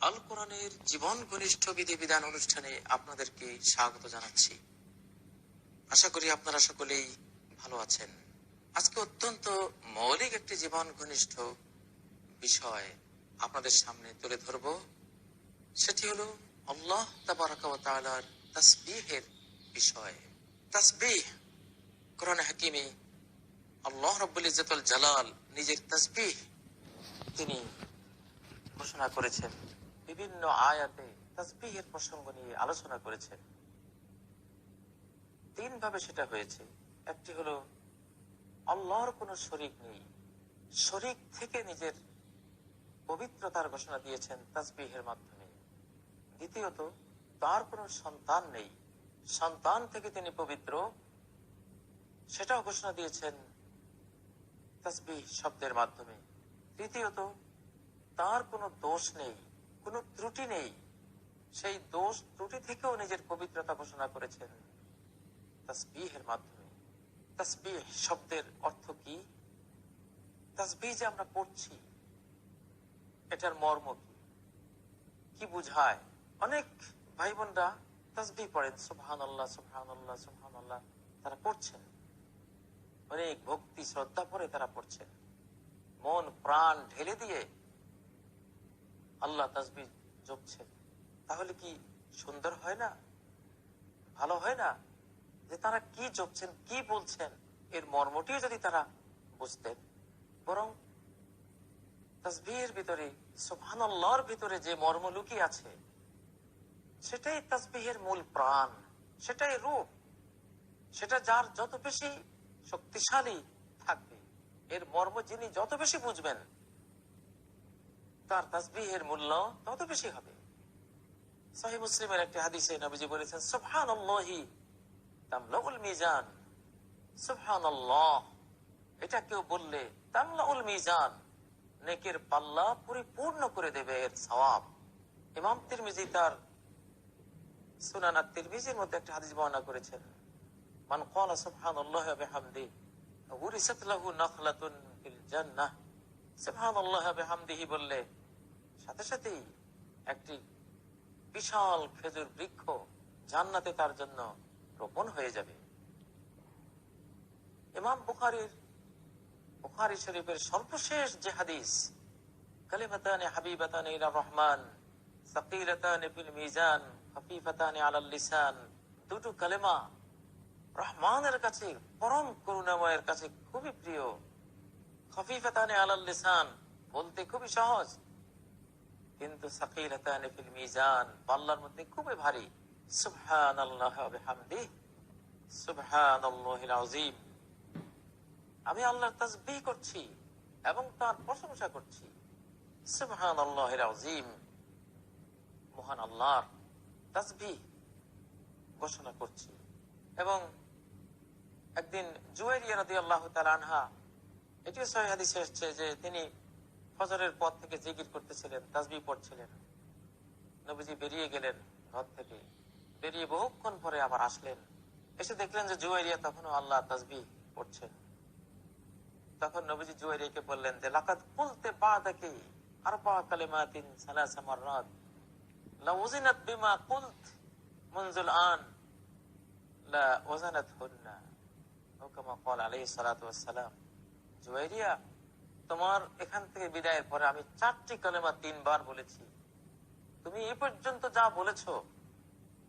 আল কোরআনের জীবন ঘনিষ্ঠ বিধি বিধান অনুষ্ঠানে আপনাদেরকে স্বাগত জানাচ্ছি। আশা করি আপনারা সকলেই ভালো আছেন। আজকে অত্যন্ত মৌলিক একটি জীবন ঘনিষ্ঠ বিষয় আপনাদের সামনে তুলে ধরবো। সেটি হলো আল্লাহ তাবারাকার তাসবিহের বিষয়। তাসবিহ, কোরআন হাকিমে আল্লাহ রব্বুল ইজ্জতুল জালাল নিজের তাসবিহ তিনি ঘোষণা করেছেন। বিভিন্ন আয়াতে তাসবিহের প্রসঙ্গ নিয়ে আলোচনা করেছেন। তিন ভাবে সেটা হয়েছে। একটি হলো, আল্লাহর কোনো শরিক নেই। শরিক থেকে নিজের পবিত্রতার ঘোষণা দিয়েছেন তাসবিহের মাধ্যমে। দ্বিতীয়ত, তার কোনো সন্তান নেই। সন্তান থেকে তিনি পবিত্র। সেটাও ঘোষণা দিয়েছেন তাসবিহ শব্দের মাধ্যমে। তৃতীয়ত, তার কোনো দোষ নেই, কোনো ত্রুটি নেই। সেই দোষ ত্রুটি থেকেও নিজের পবিত্রতা ঘোষণা করেছেন তাসবিহের মাধ্যমে। তাসবিহ শব্দের অর্থ কি? তাসবিহ যে আমরা পড়ছি, এটার মর্ম কি? কি বুঝায়? অনেক ভাই বোনরা তাসবিহ পড়েন সুবহান আল্লাহ সুবহান আল্লাহ সুবহান আল্লাহ তারা পড়ছেন অনেক ভক্তি, শ্রদ্ধা পরে তারা পড়ছেন মন, প্রাণ ঢেলে দিয়ে আল্লাহ তাসবিহ জপছেন তাহলে কি সুন্দর হয় না? ভালো হয় না? যে তারা কি জপছেন, কি বলছেন, এর মর্মটিও যদি তারা বুঝতেন, বরং তাসবিহের ভিতরে, সুবহানাল্লাহর ভিতরে যে মর্ম লুকিয়ে আছে সেটাই তাসবিহের মূল প্রাণ, সেটাই রূপ, সেটা যার যত বেশি শক্তিশালী থাকবে, এর মর্ম যিনি যত বেশি বুঝবেন, তার তাসবিহের মূল্য তত বেশি হবে। সহি মুসলিমের একটি হাদিসে নবীজি বলেছেন, সুবহানাল্লাহি তামলাউল মিজান। সুবহানাল্লাহ, এটা কেউ বললে তামলাউল মিজান, নেকের পাল্লা পরিপূর্ণ করে দেবে এর সওয়াব। ইমাম তিরমিজি তার সুনান একটা হাদিস বর্ণনা করেছেন। মান লাহু ফিল জান্নাহ। বললে, সাথে সাথেই একটি বিশাল খেজুর বৃক্ষ জান্নাতে তার জন্য রোপণ হয়ে যাবে। ইমাম বুখারির, বুখারি শরীফের সর্বশেষ যে হাদিস, কালিমাতানে হাবিবাতানে রহমান মিজান দুটো কালেমা রহমানের কাছে, পরম করুণাময়ের কাছে খুবই প্রিয়। আলাল লিসান বলতে খুবই সহজ। কিন্তু মিজান পাল্লার মধ্যে খুবই ভারী। আযীম। আমি আল্লাহর করছি এবং তার প্রশংসা করছি। সুবহান আল্লাহের আজিম মহান আল্লাহর তাসবিহ ঘোষণা করছি। এবং একদিন জুয়েরিয়া রাদি আল্লাহ আনহা, এটিও সহি হাদিসে এসছে যে তিনি ফজরের পর থেকে জিকির করতেছিলেন, তাসবিহ পড়ছিলেন। নবীজি বেরিয়ে গেলেন ঘর থেকে। বেরিয়ে বহুক্ষণ পরে আবার আসলেন। এসে দেখলেন যে জুয়েরিয়া তখনও আল্লাহ তাসবিহ পড়ছেন। তখন নবীজি জুয়ারিয়াকে বললেন যে লাকাত কুলতে বাদাকে আরবা কালিমাতিন সালাসা মাররাত। তোমার এখান থেকে বিদায়ের পরে আমি চারটি কালেমা তিনবার বলেছি। তুমি এ পর্যন্ত যা বলেছ,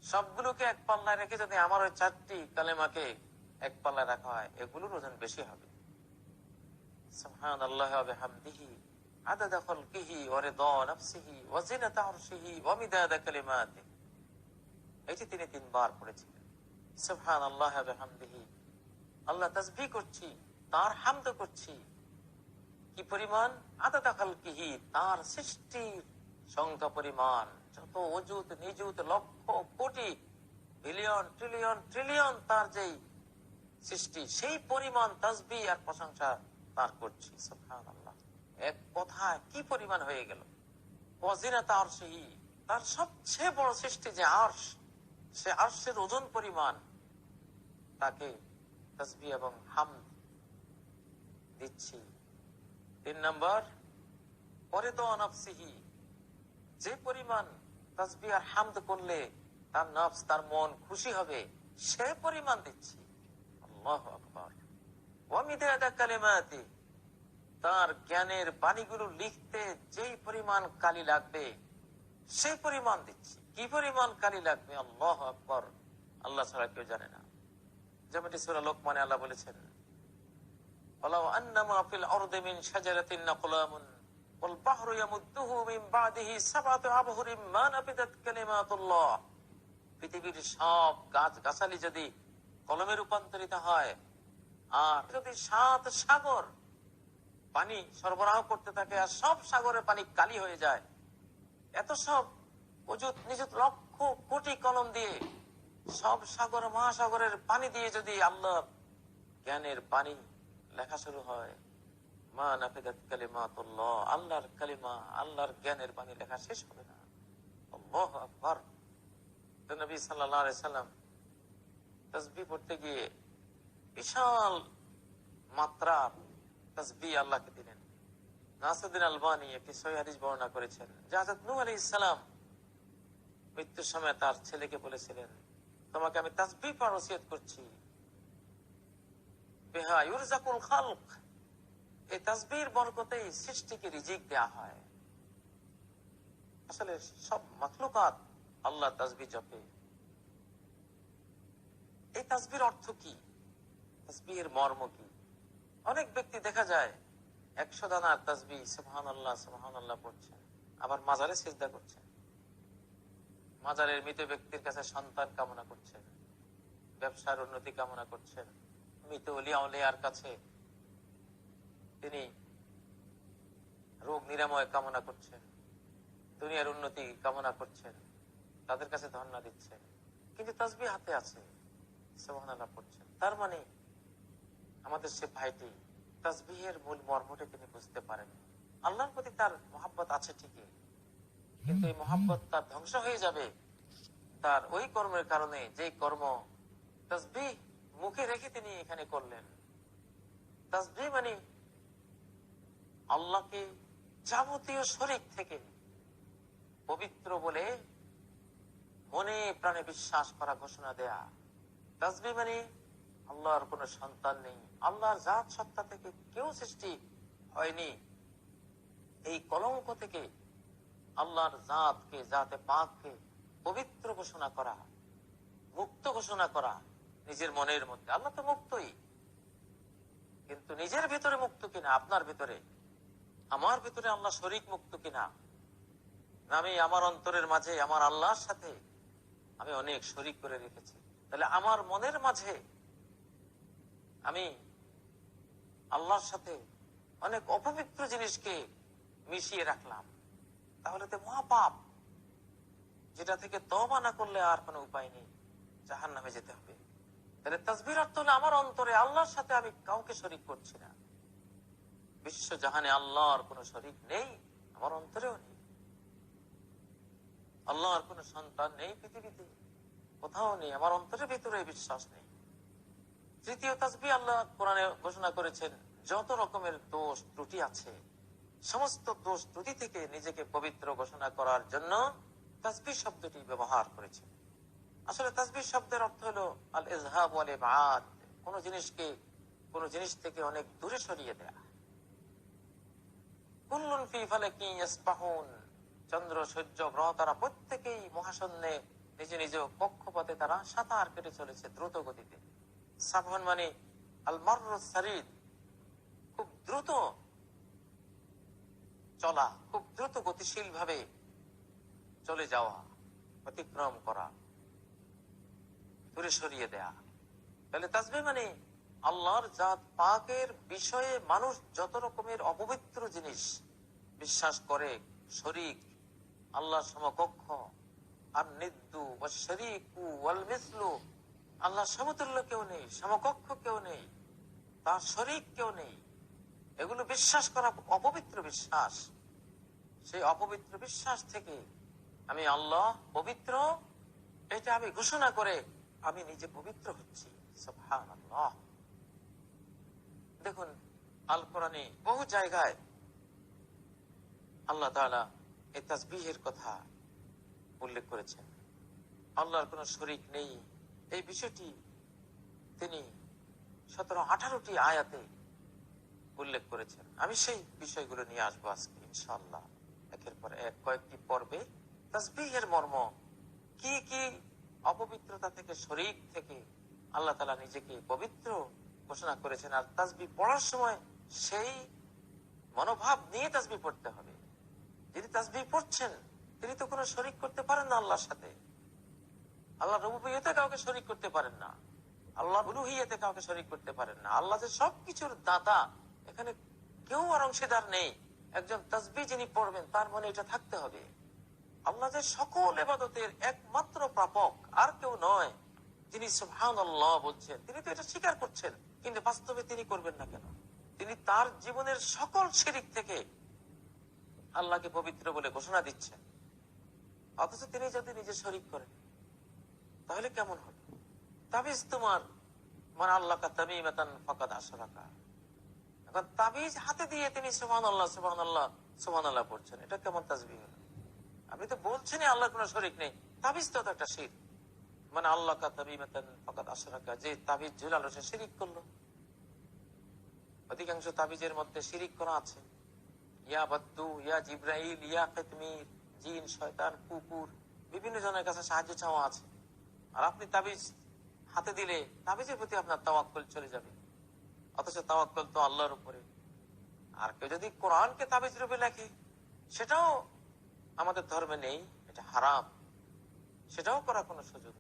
সবগুলোকে এক পাল্লায় রেখে যদি আমার ওই চারটি কালেমাকে এক পাল্লায় রাখা হয়, এগুলোর ওজন বেশি হবে। সুবহানাল্লাহি عدد خلقه ورضا نفسه وزنة عرشه ومداد كلماته এটি তিনি তিনবার পড়েছিলেন সুবহান আল্লাহ বিহামদিহি আল্লাহ তাসবিহ করছি তার হামদ করছি কি পরিমাণ আদাদা খালকিহি তার সৃষ্টির সংখ্যা পরিমাণ যত অজুত নিজুত lakh crore billion trillion trillion তার যেই সৃষ্টি সেই পরিমাণ তাসবি আর প্রশংসা তার করছি সুবহানাল্লাহ এক কথায় কি পরিমাণ হয়ে গেল? অজিনাতা তার সবচেয়ে বড় সৃষ্টি যে আর্শ, সে আর্শের ওজন পরিমাণ, তাকে তসবি এবং হাম দিচ্ছি। তিন নম্বর, পরে তো অনফসিহি, যে পরিমাণ তসবি আর হামদ করলে তার নফস, তার মন খুশি হবে, সে পরিমাণ দিচ্ছি। আল্লাহ আকবর। ওয়ামিদাদা কালিমাতি তার জ্ঞানের বাণীগুলো লিখতে যেই পরিমাণ কালি লাগবে, সেই পরিমাণ দিচ্ছি। কি পরিমাণ কালি লাগবে? আল্লাহ আকবর। আল্লাহ ছাড়া কেউ জানে না। যেমনটি সুরা লোক মানে আল্লাহ বলেছেন পৃথিবীর সব গাছ গাছালি যদি কলমে রূপান্তরিত হয়, আর যদি সাত সাগর পানি সরবরাহ করতে থাকে আর সব সাগরের পানি কালি হয়ে যায়। এত সব অযুত নিজত লক্ষ কোটি কলম দিয়ে সব সাগর, মহাসাগরের পানি দিয়ে যদি আল্লাহ জ্ঞানের পানি লেখা শুরু হয়, মা নাফিদাত কালিমাতুল্লাহ, আল্লাহর কালিমা, আল্লাহর জ্ঞানের বাণী লেখা শেষ হবে না। আকবার। নবী সাল্লাম তাসবিহ পড়তে গিয়ে বিশাল মাত্রার তাসবিহ আল্লাহকে দিলেন। আলবানী একটি সহিহ হাদিস বর্ণনা করেছেন। সালাম মৃত্যুর সময় তার ছেলেকে বলেছিলেন, তোমাকে আমি তাসবিহ পড়ার ওসিয়ত করছি। বিহা ইউরজাকুল খালক। এই তাসবির বরকতেই সৃষ্টিকে রিজিক দেয়া হয়। আসলে সব আল্লাহ তাসবি জপে। এই তাসবির অর্থ কি? তাসবির মর্ম কি? অনেক ব্যক্তি দেখা যায়, একশো দানা তাসবি সুহান আল্লাহ সুহান আল্লাহ পড়ছেন আবার মাজারে সিজদা করছেন মাজারের মৃত ব্যক্তির কাছে সন্তান কামনা করছেন ব্যবসার উন্নতি কামনা করছেন মৃত অলিয়ার কাছে তিনি রোগ নিরাময় কামনা করছেন দুনিয়ার উন্নতি কামনা করছেন তাদের কাছে ধর্ণা দিচ্ছেন কিন্তু তসবি হাতে আছে সোহানাল্লাহ পড়ছেন তার মানে আমাদের সে ভাইটি তসবিহের মূল মর্মটা তিনি বুঝতে পারেন। আল্লাহর প্রতি তার মহাব্বত আছে ঠিকই। কিন্তু এই মহাব্বত তার ধ্বংস হয়ে যাবে। তার ওই কর্মের কারণে যে কর্ম তসবি মুখে রেখে তিনি এখানে করলেন। তসবি মানে আল্লাহকে যাবতীয় শরিক থেকে পবিত্র বলে মনে প্রাণে বিশ্বাস করা ঘোষণা দেয়া। তসবি মানে আল্লাহর কোন সন্তান নেই। আল্লাহর জাত সত্তা থেকে কেউ সৃষ্টি হয়নি। এই কলঙ্ক থেকে আল্লাহর জাতকে, জাতে পাককে পবিত্র ঘোষণা করা, মুক্ত ঘোষণা করা নিজের মনের মধ্যে। আল্লাহ তো মুক্তই। কিন্তু নিজের ভিতরে মুক্ত কিনা, আপনার ভিতরে? আমার ভিতরে আল্লাহ শরিক মুক্ত কিনা? আমি আমার অন্তরের মাঝে, আমার আল্লাহর সাথে আমি অনেক শরিক করে রেখেছি। তাহলে আমার মনের মাঝে আমি আল্লাহর সাথে অনেক অপবিত্র জিনিসকে মিশিয়ে রাখলাম। তাহলে তো মহাপাপ। যেটা থেকে তবা না করলে আর কোনো উপায় নেই। জাহান নামে যেতে হবে। তাহলে তসবির অর্থ হলো আমার অন্তরে আল্লাহর সাথে আমি কাউকে শরিক করছি না। বিশ্ব জাহানে আল্লাহর কোন শরিক নেই, আমার অন্তরেও নেই। আল্লাহর কোন সন্তান নেই পৃথিবীতে। কোথাও নেই, আমার অন্তরের ভিতরে বিশ্বাস নেই। তৃতীয় তাসবি আল্লাহ কোরআনে ঘোষণা করেছেন যত রকমের দোষ ত্রুটি আছে, সমস্ত দোষ ত্রুটি থেকে নিজেকে পবিত্র ঘোষণা করার জন্য তাসবি শব্দটি ব্যবহার করেছেন আসলে তাসবির শব্দের অর্থ হলো আল ইজহাব ওয়াল ইবাদ কোন জিনিসকে, কোন জিনিস থেকে অনেক দূরে সরিয়ে দেয়া। কুল্লুন ফি ফালাকি ইয়াসবাহুন, চন্দ্র, সূর্য, গ্রহ তারা প্রত্যেকেই মহাশূন্যে নিজ নিজ কক্ষপথে তারা সাঁতার কেটে চলেছে দ্রুত গতিতে সাবহন মানে আল মারিদ খুব দ্রুত চলা, খুব দ্রুত গতিশীল ভাবে চলে যাওয়া, অতিক্রম করা, দূরে সরিয়ে দেয়া। তাহলে তাসবে মানে আল্লাহর জাত পাকের বিষয়ে মানুষ যত রকমের অপবিত্র জিনিস বিশ্বাস করে, শরিক আল্লাহ সমকক্ষ, আর নিদ্দু শরিকু, ওয়াল মিসলু আল্লাহ সমতুল্য কেউ নেই, সমকক্ষ কেউ নেই, তার শরিক কেউ নেই। এগুলো বিশ্বাস করা অপবিত্র বিশ্বাস। সেই অপবিত্র বিশ্বাস থেকে আমি আল্লাহ পবিত্র, এটা আমি ঘোষণা করে আমি নিজে পবিত্র হচ্ছি। দেখুন আল কোরআনে বহু জায়গায় আল্লাহ তাআলা এই তাসবিহের কথা উল্লেখ করেছেন। আল্লাহর কোনো শরিক নেই। এই বিষয়টি তিনি সতেরো আঠারোটি আয়াতে উল্লেখ করেছেন। আমি সেই বিষয়গুলো নিয়ে আসব আজকে ইনশাল্লাহ একের পর এক, কয়েকটি পর্বে তাসবিহের মর্ম, কি কি অপবিত্রতা থেকে, শরীর থেকে আল্লাহ তালা নিজেকে পবিত্র ঘোষণা করেছেন। আর তাসবি পড়ার সময় সেই মনোভাব নিয়ে তাসবি পড়তে হবে। যিনি তাসবি পড়ছেন, তিনি তো কোনো শরিক করতে পারেন না আল্লাহর সাথে। আল্লাহ রবুবিয়তে কাউকে শরিক করতে পারেন না। আল্লাহ উলুহিয়াতে কাউকে শরিক করতে পারেন না। আল্লাহ যে সবকিছুর দাতা এখানে কেউ আর অংশীদার নেই। একজন তসবি যিনি পড়বেন, তার মনে এটা থাকতে হবে। আল্লাহ যে সকল এবাদতের একমাত্র প্রাপক, আর কেউ নয়। যিনি সুবহান আল্লাহ বলছেন। তিনি তো এটা স্বীকার করছেন, কিন্তু বাস্তবে তিনি করবেন না কেন? তিনি তার জীবনের সকল শিরিক থেকে আল্লাহকে পবিত্র বলে ঘোষণা দিচ্ছেন। অথচ তিনি যদি নিজে শরিক করেন, তাহলে কেমন হবে? তাবিজ তোমার মানে আল্লাহ তামিমাতান ফাকাদ আশরাকা। এখন তাবিজ হাতে দিয়ে তিনি পড়ছেন। এটা কেমন তাজবি শরিক নেই। তাবিজ তো একটা মানে আল্লাহ কা তামিমাতান ফাকাদ আশরাকা, যে তাবিজ ঝুলালো সে শিরিক করল। অধিকাংশ তাবিজের মধ্যে শিরিক করা আছে। ইয়া বাদ্দু, ইয়া জিব্রাইল, ইয়া খেতমির, জিন, শয়তান, কুকুর, বিভিন্ন জনের কাছে সাহায্য চাওয়া আছে। আর আপনি তাবিজ হাতে দিলে তাবিজের প্রতি আপনার তাওয়াক্কল চলে যাবে। অথচ তাওয়াক্কল তো আল্লাহর উপরে আর কেউ যদি কোরআনকে তাবিজ রূপে লেখে, সেটাও আমাদের ধর্মে নেই, এটা হারাম সেটাও করা কোনো সুযোগ।